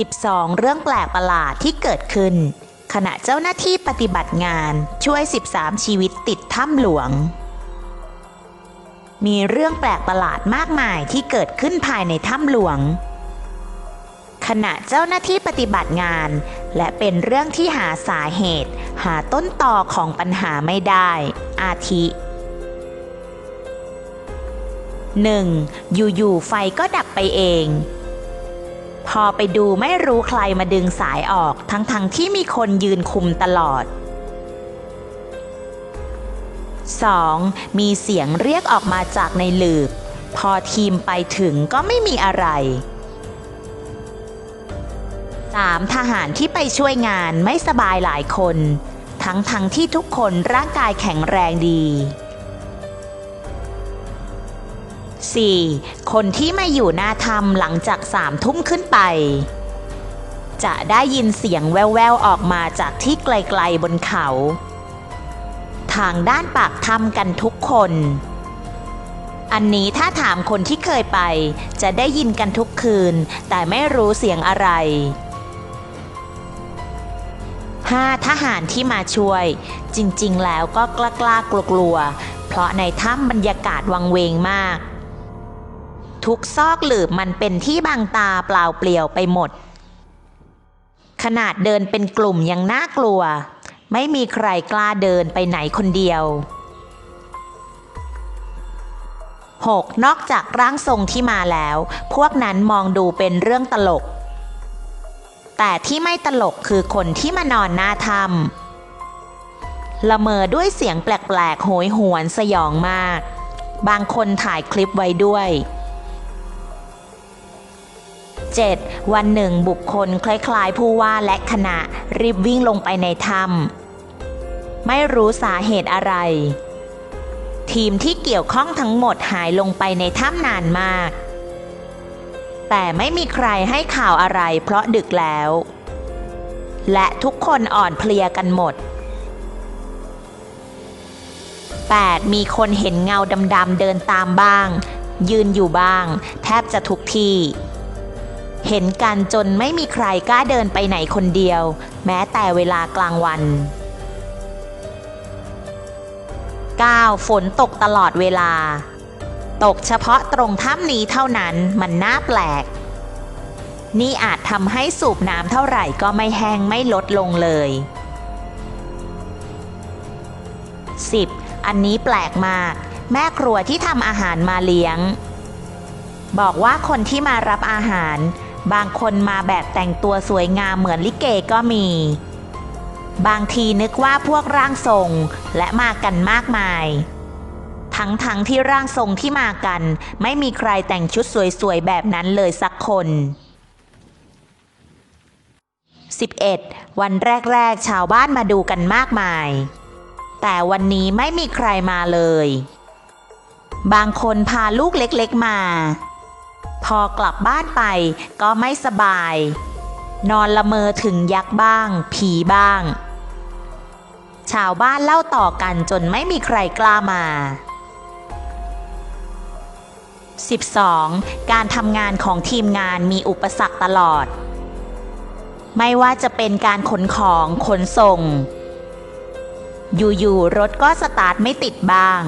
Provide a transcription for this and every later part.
12 เรื่องแปลกประหลาดที่เกิดขึ้น ขณะเจ้าหน้าที่ปฏิบัติงานช่วย 13 ชีวิตติดถ้ำหลวง มีเรื่องแปลกประหลาดมากมายที่เกิดขึ้นภายในถ้ำหลวง ขณะเจ้าหน้าที่ปฏิบัติงาน และเป็นเรื่องที่หาสาเหตุ หาต้นต่อของปัญหาไม่ได้ อาทิ 1. อยู่ๆไฟก็ดับไปเอง พอไปดูไม่รู้ใครมาดึงสายออกทั้งๆทที่มีคนยืนคุมตลอด 2. มีเสียงเรียกออกมาจากในหลืบ พอทีมไปถึงก็ไม่มีอะไร 3. ทหารที่ไปช่วยงานไม่สบายหลายคน ทั้งๆทที่ทุกคนร่างกายแข็งแรงดี 4. คนที่มาอยู่หน้าถ้ำหลังจากสามทุ่มขึ้นไป จะได้ยินเสียงแว่วๆออกมาจากที่ไกลๆบนเขา ทางด้านปากถ้ำกันทุกคน อันนี้ถ้าถามคนที่เคยไป จะได้ยินกันทุกคืน แต่ไม่รู้เสียงอะไร 5. ทหารที่มาช่วย จริงๆ แล้วก็กล้าๆกลัวๆเพราะในถ้ำบรรยากาศวังเวงมาก ทุกซอกหลืบมันเป็นที่บางตาเปล่าเปลี่ยวไปหมด ขนาดเดินเป็นกลุ่มยังน่ากลัว ไม่มีใครกล้าเดินไปไหนคนเดียว 6. นอกจากร่างทรงที่มาแล้ว พวกนั้นมองดูเป็นเรื่องตลก แต่ที่ไม่ตลกคือคนที่มานอนหน้าถ้ำละเมอด้วยเสียงแปลกๆโหยหวนสยองมาก บางคนถ่ายคลิปไว้ด้วย 7. วันหนึ่งบุคคลคล้ายๆ ผู้ว่าและคณะรีบวิ่งลงไปในถ้ำไม่รู้สาเหตุอะไร ทีมที่เกี่ยวข้องทั้งหมดหายลงไปในถ้ำนานมาก แต่ไม่มีใครให้ข่าวอะไรเพราะดึกแล้ว และทุกคนอ่อนเพลียกันหมด 8. มีคนเห็นเงาดำๆเดินตามบ้าง ยืนอยู่บ้าง แทบจะทุกที่ เห็นกันจนไม่มีใครกล้าเดินไปไหนคนเดียว แม้แต่เวลากลางวัน 9. ฝนตกตลอดเวลา ตกเฉพาะตรงถ้ำนี้เท่านั้นมันน่าแปลก นี่อาจทำให้สูบน้ำเท่าไหร่ก็ไม่แห้งไม่ลดลงเลย 10. อันนี้แปลกมาก แม่ครัวที่ทำอาหารมาเลี้ยง บอกว่าคนที่มารับอาหาร บางคนมาแบบแต่งตัวสวยงามเหมือนลิเกก็มี บางทีนึกว่าพวกร่างทรงและมากันมากมาย ทั้งๆทที่ร่างทรงที่มากัน ไม่มีใครแต่งชุดสวยๆแบบนั้นเลยสักคน 11. วันแรกๆ ชาวบ้านมาดูกันมากมาย แต่วันนี้ไม่มีใครมาเลย บางคนพาลูกเล็กๆมา พอกลับบ้านไปก็ไม่สบาย นอนละเมอถึงยักษ์บ้าง ผีบ้าง ชาวบ้านเล่าต่อกันจนไม่มีใครกล้ามา 12. การทำงานของทีมงานมีอุปสรรคตลอด ไม่ว่าจะเป็นการขนของขนส่ง อยู่ๆรถก็สตาร์ทไม่ติดบ้าง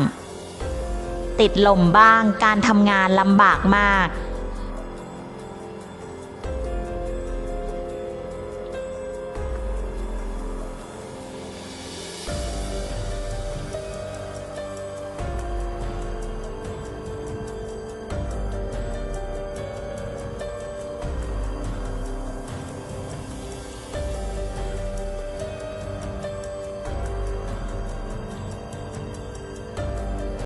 ติดลมบ้างการทำงานลำบากมาก